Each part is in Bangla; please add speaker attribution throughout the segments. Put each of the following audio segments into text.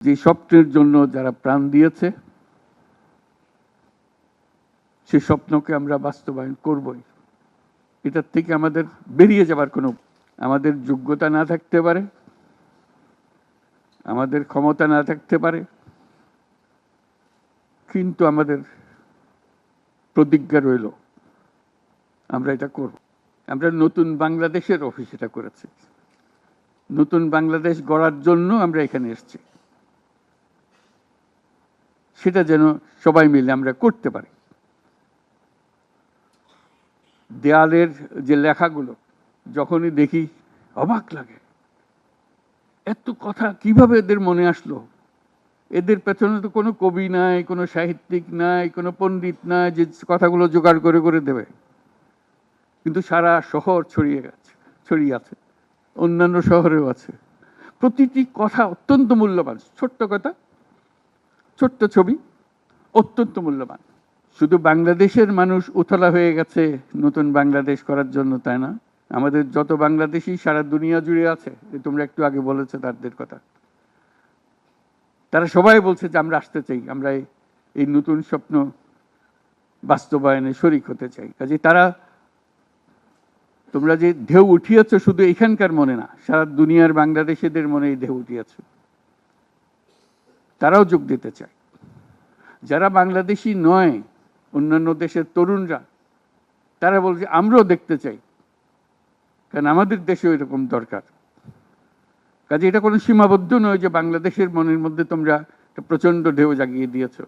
Speaker 1: যে স্বপ্নের জন্য যারা প্রাণ দিয়েছে, সে স্বপ্নকে আমরা বাস্তবায়ন করবই। এটার থেকে আমাদের বেরিয়ে যাবার কোনো, আমাদের যোগ্যতা না থাকতে পারে, আমাদের ক্ষমতা না থাকতে পারে, কিন্তু আমাদের প্রতিজ্ঞা রইল, আমরা এটা করব। আমরা নতুন বাংলাদেশের অফিস এটা করেছি। নতুন বাংলাদেশ গড়ার জন্য আমরা এখানে এসেছি। সেটা যেন সবাই মিলে আমরা করতে পারি। দেয়ালের যে লেখাগুলো, যখনই দেখি অবাক লাগে। এত কথা কীভাবে এদের মনে আসলো? এদের পেছনে তো কোনো কবি নাই, কোনো সাহিত্যিক নাই, কোনো পণ্ডিত নাই, যে কথাগুলো জোগাড় করে করে দেবে। কিন্তু সারা শহর ছড়িয়ে গেছে, ছড়িয়ে আছে, অন্যান্য শহরেও আছে। প্রতিটি কথা অত্যন্ত মূল্যবান, ছোট্ট কথা ছোট্ট ছবি, অত্যন্ত মূল্যবান। শুধু বাংলাদেশের মানুষ উতলা হয়ে গেছে নতুন বাংলাদেশ করার জন্য, তাই না? আমাদের যত বাংলাদেশি সারা দুনিয়া জুড়ে আছে তোমরা একটু আগে বলেছ তাদের কথা। তারা সবাই বলছে যে, আমরা আসতে চাই, আমরা এই নতুন স্বপ্ন বাস্তবায়নে শরিক হতে চাই। কাজে তারা, তোমরা যে ঢেউ উঠিয়েছ, শুধু এখানকার মনে না, সারা দুনিয়ার বাংলাদেশিদের মনে এই ঢেউ উঠিয়েছ। তারাও যোগ দিতে চায়। যারা বাংলাদেশি নয়, অন্যান্য দেশের তরুণরা, তারা বলছে, আমরাও দেখতে চাই। কারণ আমাদের দেশেও এরকম দরকার। কাজে এটা কোনো সীমাবদ্ধ নয় যে বাংলাদেশের মনের মধ্যে তোমরা একটা প্রচণ্ড ঢেউ জাগিয়ে দিয়েছ,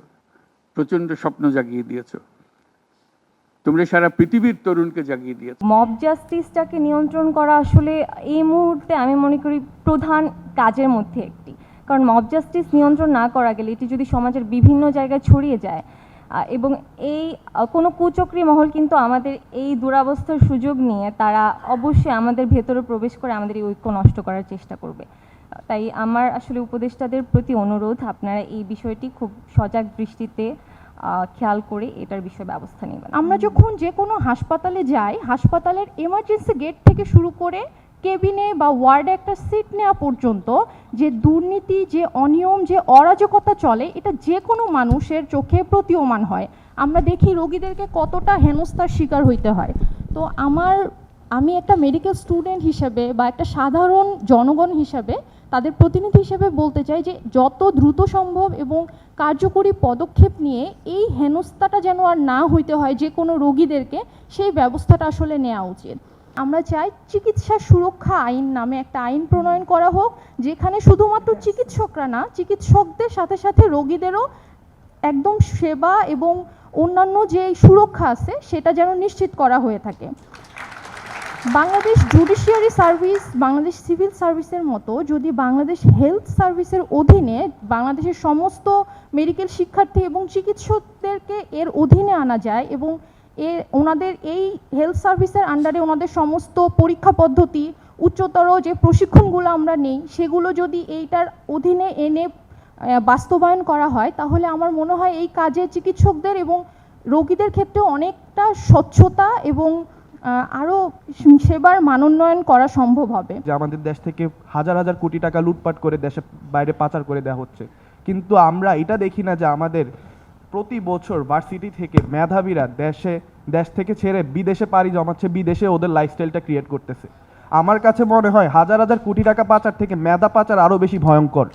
Speaker 1: প্রচণ্ড স্বপ্ন জাগিয়ে দিয়েছ। তোমরা সারা পৃথিবীর তরুণকে জাগিয়ে দিয়েছ।
Speaker 2: মব জাস্টিসটাকে নিয়ন্ত্রণ করা আসলে এই মুহূর্তে আমি মনে করি প্রধান কাজের মধ্যে একটি। কারণ মব জাস্টিস নিয়ন্ত্রণ না করা গেলে এটি যদি সমাজের বিভিন্ন জায়গায় ছড়িয়ে যায় এবং এই কোনো কুচক্রী মহল কিন্তু আমাদের এই দুরাবস্থার সুযোগ নিয়ে তারা অবশ্যই আমাদের ভেতরে প্রবেশ করে আমাদের এই ঐক্য নষ্ট করার চেষ্টা করবে। তাই আমার আসলে উপদেষ্টাদের প্রতি অনুরোধ, আপনারা এই বিষয়টি খুব সজাগ দৃষ্টিতে খেয়াল করে এটার বিষয়ে ব্যবস্থা নেবেন।
Speaker 3: আমরা যখন যে কোনো হাসপাতালে যাই, হাসপাতালের এমার্জেন্সি গেট থেকে শুরু করে কেবিনে বা ওয়ার্ডে একটা সিট নেওয়া পর্যন্ত যে দুর্নীতি, যে অনিয়ম, যে অরাজকতা চলে, এটা যে কোনো মানুষের চোখে প্রতীয়মান হয়। আমরা দেখি রোগীদেরকে কতটা হেনস্থার শিকার হইতে হয়। তো আমার, আমি একটা মেডিকেল স্টুডেন্ট হিসেবে বা একটা সাধারণ জনগণ হিসেবে তাদের প্রতিনিধি হিসেবে বলতে চাই যে যত দ্রুত সম্ভব এবং কার্যকরী পদক্ষেপ নিয়ে এই হেনস্থাটা যেন আর না হইতে হয় যে কোনো রোগীদেরকে, সেই ব্যবস্থাটা আসলে নেওয়া উচিত। আমরা চাই চিকিৎসা সুরক্ষা আইন নামে একটা আইন প্রণয়ন করা হোক যেখানে শুধুমাত্র চিকিৎসকরা না চিকিৎসকদের সাথে সাথে রোগীদেরও একদম সেবা এবং অন্যান্য যে সুরক্ষা আছে সেটা যেন নিশ্চিত করা হয়ে থাকে। Bangladesh judiciary service Bangladesh civil সার্ভিসের মতো যদি বাংলাদেশ হেলথ সার্ভিসের অধীনে বাংলাদেশের সমস্ত মেডিকেল শিক্ষার্থী এবং চিকিৎসকদেরকে এর অধীনে আনা যায় এবং এর ওনাদের এই হেলথ সার্ভিসের আন্ডারে ওনাদের সমস্ত পরীক্ষা পদ্ধতি, উচ্চতর যে প্রশিক্ষণগুলো আমরা নেই, সেগুলো যদি এইটার অধীনে এনে বাস্তবায়ন করা হয়, তাহলে আমার মনে হয় এই কাজে চিকিৎসকদের এবং রোগীদের ক্ষেত্রেও অনেকটা স্বচ্ছতা এবং আরও সেবার মানোন্নয়ন করা সম্ভব হবে।
Speaker 4: যে আমাদের দেশ থেকে হাজার হাজার কোটি টাকা লুটপাট করে দেশে বাইরে পাচার করে দেওয়া হচ্ছে। কিন্তু আমরা এটা দেখি না যে আমাদের প্রতি বছর ভার্সিটি থেকে মেধাবীরা দেশে, দেশ থেকে ছেড়ে বিদেশে পাড়ি জমাচ্ছে, বিদেশে ওদের লাইফস্টাইলটা ক্রিয়েট করতেছে। আমার কাছে মনে হয় হাজার হাজার কোটি টাকা পাচার থেকে মেধা পাচার আরও বেশি ভয়ঙ্কর।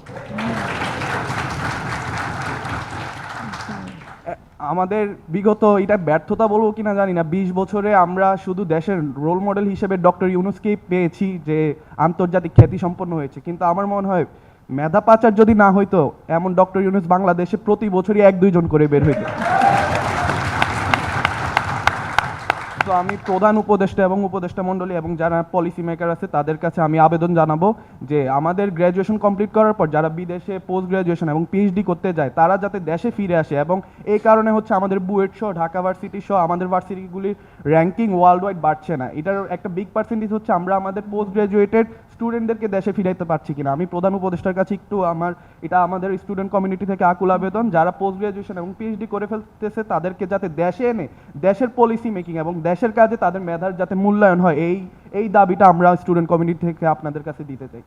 Speaker 4: আমাদের বিগত এটা ব্যর্থতা বলব কিনা জানি না, বিশ বছরে আমরা শুধু দেশের রোল মডেল হিসেবে ডক্টর ইউনুসকেই পেয়েছি যে আন্তর্জাতিক খ্যাতি সম্পন্ন হয়েছে। কিন্তু আমার মনে হয় মেধা পাচার যদি না হইতো, এমন ডক্টর ইউনুস বাংলাদেশে প্রতি বছরই এক দুইজন করে বের হইতো। তো আমি প্রধান উপদেষ্টা এবং উপদেষ্টা মণ্ডলী এবং যারা পলিসি মেকার আছে, তাদের কাছে আমি আবেদন জানাব যে আমাদের গ্র্যাজুয়েশন কমপ্লিট করার পর যারা বিদেশে পোস্ট গ্র্যাজুয়েশন এবং পিএইচডি করতে যায়, তারা যাতে দেশে ফিরে আসে এবং এই কারণে হচ্ছে আমাদের বুয়েট সহ, ঢাকা ভার্সিটি সহ, আমাদের ভার্সিটিগুলির র্যাঙ্কিং ওয়ার্ল্ড ওয়াইড বাড়ছে না। এটার একটা বিগ পার্সেন্টেজ হচ্ছে আমরা আমাদের পোস্ট গ্র্যাজুয়েটেড স্টুডেন্টদেরকে দেশে ফিরাইতে পারছি কিনা। আমি প্রধান উপদেষ্টার কাছে একটু আমার, এটা আমাদের স্টুডেন্ট কমিউনিটি থেকে আকুল আবেদন। যারা পোস্ট গ্রাজুয়েশন এবং পিএইচডি করে ফেলতেছে, তাদেরকে যাতে দেশে এনে, দেশের পলিসি মেকিং এবং দেশের কাজে তাদের মেধার যাতে মূল্যায়ন হয়, এই এই দাবিটা আমরা স্টুডেন্ট কমিউনিটি থেকে আপনাদের কাছে দিতে চাই।